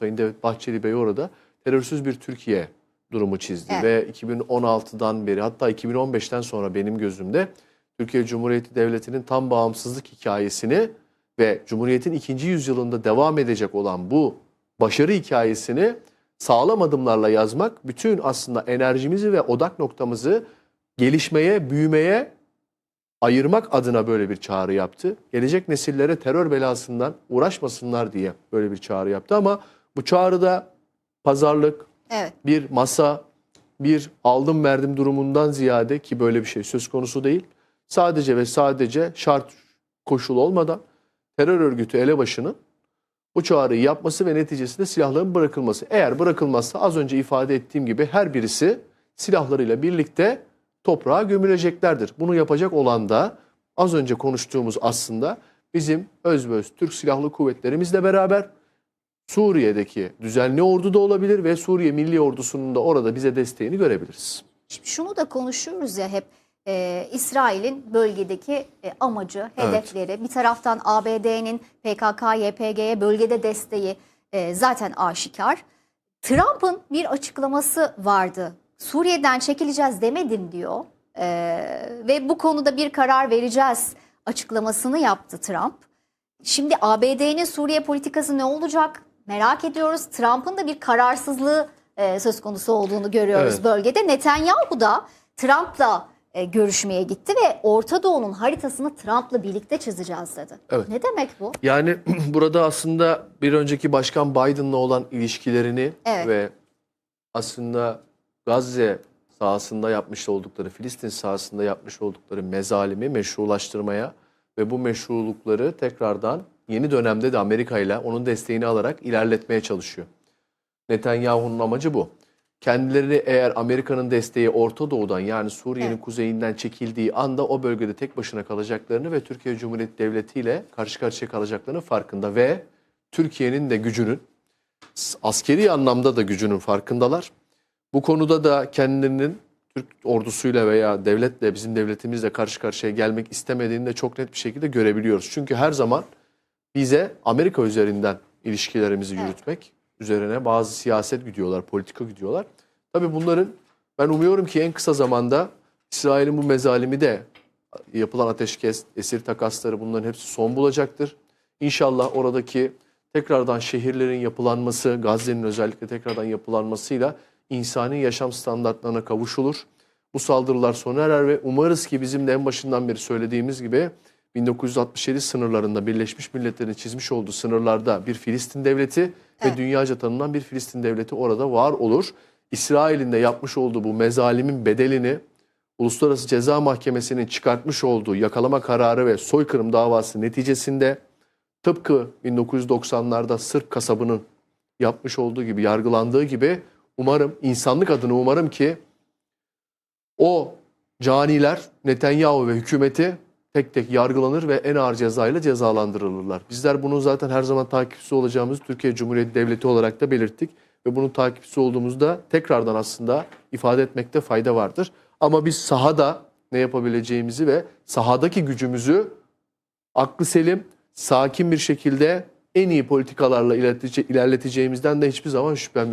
Sayın Devlet Bahçeli Bey orada terörsüz bir Türkiye durumu çizdi. Evet. Ve 2016'dan beri hatta 2015'ten sonra benim gözümde Türkiye Cumhuriyeti Devleti'nin tam bağımsızlık hikayesini ve Cumhuriyet'in ikinci yüzyılında devam edecek olan bu başarı hikayesini sağlam adımlarla yazmak bütün aslında enerjimizi ve odak noktamızı gelişmeye, büyümeye ayırmak adına böyle bir çağrı yaptı. Gelecek nesillere terör belasından uğraşmasınlar diye böyle bir çağrı yaptı ama bu çağrıda pazarlık, Evet. bir masa, bir aldım verdim durumundan ziyade ki böyle bir şey söz konusu değil. Sadece ve sadece şart koşul olmadan terör örgütü elebaşının bu çağrıyı yapması ve neticesinde silahların bırakılması. Eğer bırakılmazsa az önce ifade ettiğim gibi her birisi silahlarıyla birlikte toprağa gömüleceklerdir. Bunu yapacak olan da az önce konuştuğumuz aslında bizim özböz Türk Silahlı Kuvvetlerimizle beraber Suriye'deki düzenli ordu da olabilir ve Suriye Milli Ordusu'nun da orada bize desteğini görebiliriz. Şimdi şunu da konuşuyoruz ya hep e, İsrail'in bölgedeki e, amacı, Evet. hedefleri. Bir taraftan ABD'nin PKK, YPG'ye bölgede desteği e, zaten aşikar. Trump'ın bir açıklaması vardı. Suriye'den çekileceğiz demedim diyor. E, ve bu konuda bir karar vereceğiz açıklamasını yaptı Trump. Şimdi ABD'nin Suriye politikası ne olacak merak ediyoruz. Trump'ın da bir kararsızlığı e, söz konusu olduğunu görüyoruz Evet. bölgede. Netanyahu da Trump'la e, görüşmeye gitti ve Orta Doğu'nun haritasını Trump'la birlikte çizeceğiz dedi. Evet. Ne demek bu? Yani burada aslında bir önceki Başkan Biden'la olan ilişkilerini Evet. ve aslında Gazze sahasında yapmış oldukları, Filistin sahasında yapmış oldukları mezalimi meşrulaştırmaya ve bu meşrulukları tekrardan yeni dönemde de Amerika ile onun desteğini alarak ilerletmeye çalışıyor. Netanyahu'nun amacı bu. Kendilerini eğer Amerika'nın desteği Orta Doğu'dan yani Suriye'nin Evet. kuzeyinden çekildiği anda o bölgede tek başına kalacaklarını ve Türkiye Cumhuriyeti Devleti ile karşı karşıya kalacaklarının farkında ve Türkiye'nin de gücünün askeri anlamda da gücünün farkındalar. Bu konuda da kendilerinin Türk ordusuyla veya devletle bizim devletimizle karşı karşıya gelmek istemediğini de çok net bir şekilde görebiliyoruz. Çünkü her zaman bize Amerika üzerinden ilişkilerimizi Evet. yürütmek üzerine bazı siyaset gidiyorlar, politika gidiyorlar. Tabii bunların ben umuyorum ki en kısa zamanda İsrail'in bu mezalimi de yapılan ateşkes, esir takasları bunların hepsi son bulacaktır. İnşallah oradaki tekrardan şehirlerin yapılanması, Gazze'nin özellikle tekrardan yapılanmasıyla insani yaşam standartlarına kavuşulur. Bu saldırılar sona erer ve umarız ki bizim de en başından beri söylediğimiz gibi 1967 sınırlarında Birleşmiş Milletler'in çizmiş olduğu sınırlarda bir Filistin devleti Evet. ve dünyaca tanınan bir Filistin devleti orada var olur. İsrail'in de yapmış olduğu bu mezalimin bedelini Uluslararası Ceza Mahkemesi'nin çıkartmış olduğu yakalama kararı ve soykırım davası neticesinde tıpkı 1990'larda Sırp kasabının yapmış olduğu gibi, yargılandığı gibi umarım, insanlık adına umarım ki o caniler Netanyahu ve hükümeti tek tek yargılanır ve en ağır cezayla cezalandırılırlar. Bizler bunun zaten her zaman takipçisi olacağımızı Türkiye Cumhuriyeti Devleti olarak da belirttik. Ve bunun takipçisi olduğumuzda tekrardan aslında ifade etmekte fayda vardır. Ama biz sahada ne yapabileceğimizi ve sahadaki gücümüzü aklı selim, sakin bir şekilde en iyi politikalarla ilerlete- ilerleteceğimizden de hiçbir zaman şüphem.